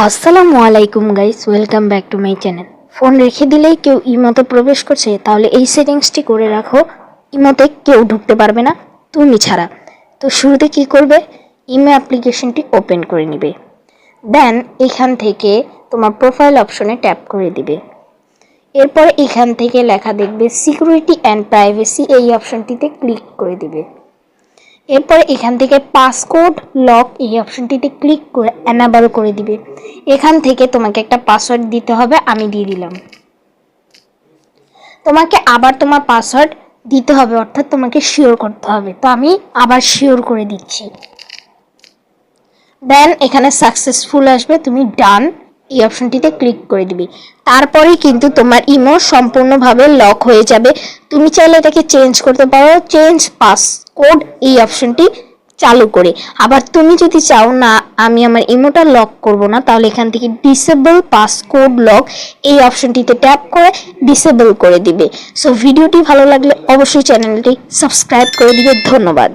আসসালামু আলাইকুম guys welcome back to my channel phone রেখে দিলেই কেউ ইমোতে প্রবেশ করছে, তাহলে এই সেটিংসটি করে রাখো। ইমোতে কেউ ঢুকতে পারবে না, তুমি ছাড়া। তো শুরুতে কি করবে? ইমো অ্যাপ্লিকেশনটি ওপেন করে নেবে। দেন এখান থেকে তোমার প্রোফাইল অপশনে ট্যাপ করে দিবে। এরপর এখান থেকে লেখা দেখবে সিকিউরিটি অ্যান্ড প্রাইভেসি এই অপশনটিতে ক্লিক করে দিবে। এরপর এখান থেকে পাসকোড লক এই অপশনটিতে ক্লিক করে অ্যানাবল করে দিবে। এখান থেকে তোমাকে একটা পাসওয়ার্ড দিতে হবে, আমি দিয়ে দিলাম। তোমাকে আবার তোমার পাসওয়ার্ড দিতে হবে, অর্থাৎ তোমাকে শিওর করতে হবে। তো আমি আবার শিওর করে দিচ্ছি। দেন এখানে সাকসেসফুল আসবে, তুমি ডান এই অপশনটিতে ক্লিক করে দিবি। তারপরেই কিন্তু তোমার ইমো সম্পূর্ণভাবে লক হয়ে যাবে। তুমি চাইলে এটাকে চেঞ্জ করতে পারো, চেঞ্জ পাসকোড এই অপশনটি চালু করে। আবার তুমি যদি চাও, না, আমি আমার ইমোটা লক করব না তাহলে এখান থেকে ডিসেবল পাসকোড লক এই অপশনটিতে ট্যাপ করে ডিসেবল করে দিবে। সো ভিডিওটি ভালো লাগলে অবশ্যই চ্যানেলটি সাবস্ক্রাইব করে দিবে। ধন্যবাদ।